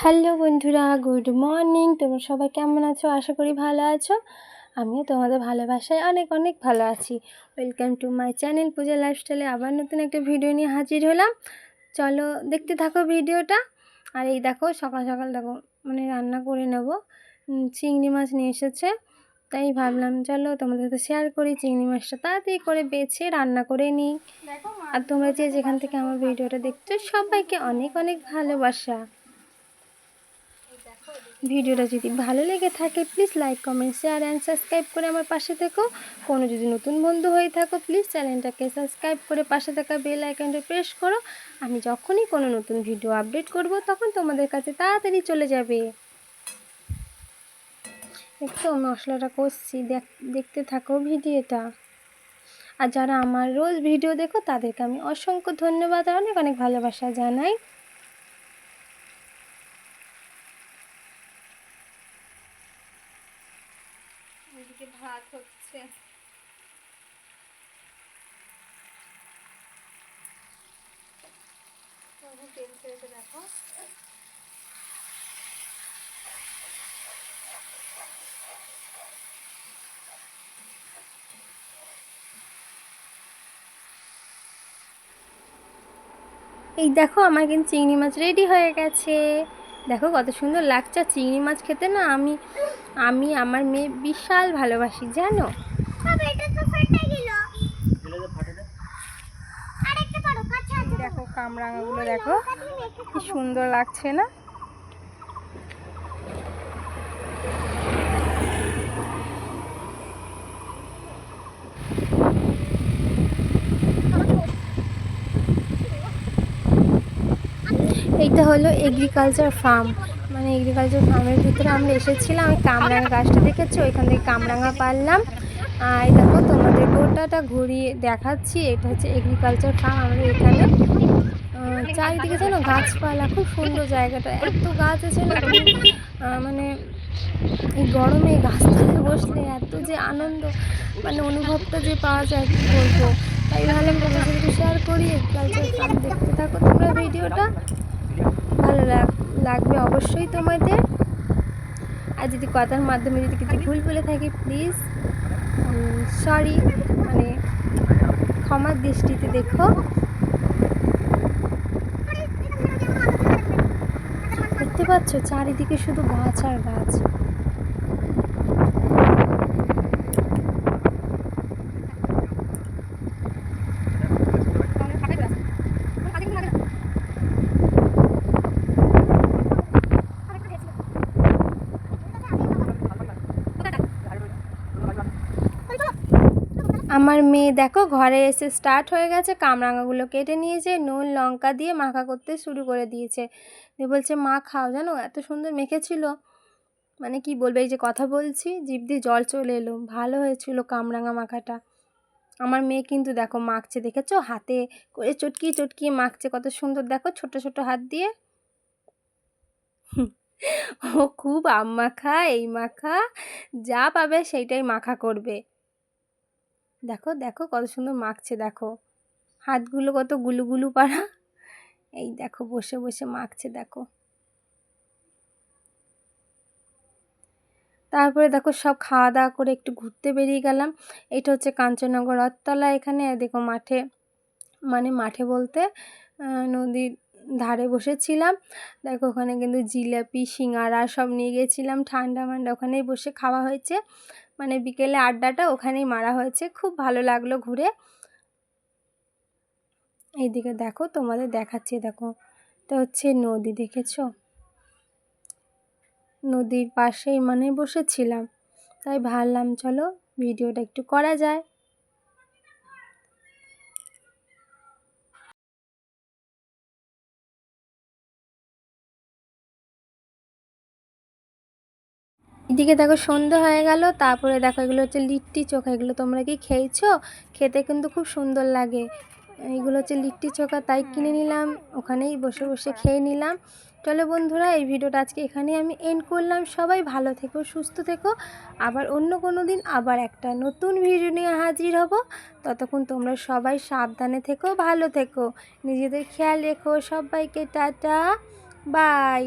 Hello বন্ধুরা good morning. তোমরা সবাই কেমন আছো? আশা করি ভালো আছো। আমিও তোমাদের ভালোবাসায় অনেক অনেক ভালো আছি। Welcome to my channel Puja লাইফস্টাইলে আবার নতুন একটা ভিডিও নিয়ে হাজির হলাম। চলো দেখতে থাকো ভিডিওটা আর এই দেখো সকাল সকাল দেখো মানে রান্না করে নেব। চিংড়ি মাছ নিয়ে এসেছে। তাই ভাবলাম চলো তোমাদের সাথে শেয়ার করি। চিংড়ি মাছটা তাড়াতাড়ি করে বেছে রান্না করে নিই। আর তোমরা যে যেখান থেকে আমার ভিডিওটা দেখছ সবাইকে অনেক অনেক ভালোবাসা। ভিডিওটা যদি ভালো লেগে থাকে please like comment share and subscribe করে আমার পাশে থেকো। কোনো যদি নতুন বন্ধু হয়ে থাকো প্লিজ চ্যানেলটাকে সাবস্ক্রাইব করে পাশে থাকা বেল আইকনটা প্রেস করো। আমি যখনই কোনো নতুন ভিডিও আপডেট করব, তখন তোমাদের কাছে তাড়াতাড়ি চলে যাবে। দেখো মশলাটা করছি দেখ- দেখতে থাকো ভিডিওটা। আর যারা আমার রোজ ভিডিও দেখো, তাদেরকে আমি অসংখ্য ধন্যবাদ আর অনেক অনেক ভালোবাসা জানাই। এদিকে ভাত হচ্ছে। তেল দেখো। এই দেখো আমার কিন্তু চিংড়ি মাছ রেডি হয়ে গেছে। দেখো কত সুন্দর লাগছে চিংড়ি মাছ খেতে না আমি আমি আমার মেয়ে বিশাল ভালোবাসি জানো? দেখো কামরাঙাগুলো দেখো কি সুন্দর লাগছে না? এইটা হলো এগ্রিকালচার ফার্ম মানে এগ্রিকালচার ফার্মের ভিতরে আমরা এসেছিলাম আমি কামরাঙা গাছটা দেখেছি? ওইখান থেকে কামরাঙা পারলাম। আর দেখো, তোমাদের গোটাটা ঘুরিয়ে দেখাচ্ছি। এটা হচ্ছে এগ্রিকালচার ফার্ম আমাদের এখানে। চারিদিকে যেন গাছপালা, খুব সুন্দর জায়গাটা। এত গাছ আছে না মানে এই গরমে গাছতলায় বসলে এত যে আনন্দ মানে অনুভবটা যে পাওয়া যায়, কী বলব? তাই ভাবলাম একটু শেয়ার করি এগ্রিকালচার ফার্ম দেখতে থাকো তোমরা ভিডিওটা ভালো লাগ, লাগবে অবশ্যই তোমাদের। আর যদি কথার মাধ্যমে যদি কিছু ভুল বলে থাকি প্লিজ সরি মানে ক্ষমার দৃষ্টিতে দেখো। দেখতে পাচ্ছ? চারিদিকে শুধু গাছ আর গাছ। আমার মেয়ে দেখো ঘরে এসে স্টার্ট হয়ে গেছে, কামরাঙাগুলো কেটে নিয়েছে, নুন, লঙ্কা দিয়ে মাখা করতে শুরু করে দিয়েছে। দিয়ে বলছে, মা, খাও জানো, এত সুন্দর মেখেছিল। মানে কি বলবে, এই যে কথা বলছি, জিভ দিয়ে জল চলে এলো, ভালো হয়েছিল কামরাঙা মাখাটা। আমার মেয়ে কিন্তু দেখো মাখছে, দেখেছ? হাতে করে চটকিয়ে চটকিয়ে মাখছে, কত সুন্দর, দেখো, ছোট ছোট হাত দিয়ে। ও খুব আম মাখা, এই মাখা, যা পাবে সেইটাই মাখা করবে। দেখো দেখো কত সুন্দর মাখছে, দেখো। হাতগুলো কত গুলু গুলু পাড়া। এই দেখো, বসে বসে মাখছে, দেখো। তারপরে দেখো, সব খাওয়া দাওয়া করে একটু ঘুরতে বেরিয়ে গেলাম। এটা হচ্ছে কাঞ্চননগর রথতলা এখানে দেখো মাঠে মানে মাঠে বলতে নদীর ধারে বসেছিলাম। দেখো, ওখানে কিন্তু জিলাপি, সিঙ্গারা সব নিয়ে গেছিলাম। ঠান্ডা মান্ডা ওখানেই বসে খাওয়া হয়েছে। মানে বিকেলে আড্ডাটা ওখানেই মারা হয়েছে। খুব ভালো লাগল ঘুরে। এইদিকে দেখো, তোমাদের দেখাচ্ছে, দেখো। তো হচ্ছে নদী, দেখেছ? নদীর পাশেই মানে বসেছিলাম। তাই ভাবলাম, চলো ভিডিওটা একটু করা যায়। এদিকে দেখো সন্ধে হয়ে গেল, তারপরে দেখো এগুলো হচ্ছে লিট্টি চোখা, এগুলো তোমরা কি খেয়েছো? খেতে কিন্তু খুব সুন্দর লাগে। এইগুলো হচ্ছে লিট্টি চোখা, তাই কিনে নিলাম, ওখানেই বসে বসে খেয়ে নিলাম। চলো বন্ধুরা, এই ভিডিওটা আজকে এখানেই আমি এন্ড করলাম। সবাই ভালো থেকো, সুস্থ থেকো। আবার অন্য কোনো দিন আবার একটা নতুন ভিডিও নিয়ে হাজির হব। ততক্ষণ তোমরা সবাই সাবধানে থেকো, ভালো থেকো। নিজেদের খেয়াল রেখো। সবাইকে টাটা, বাই।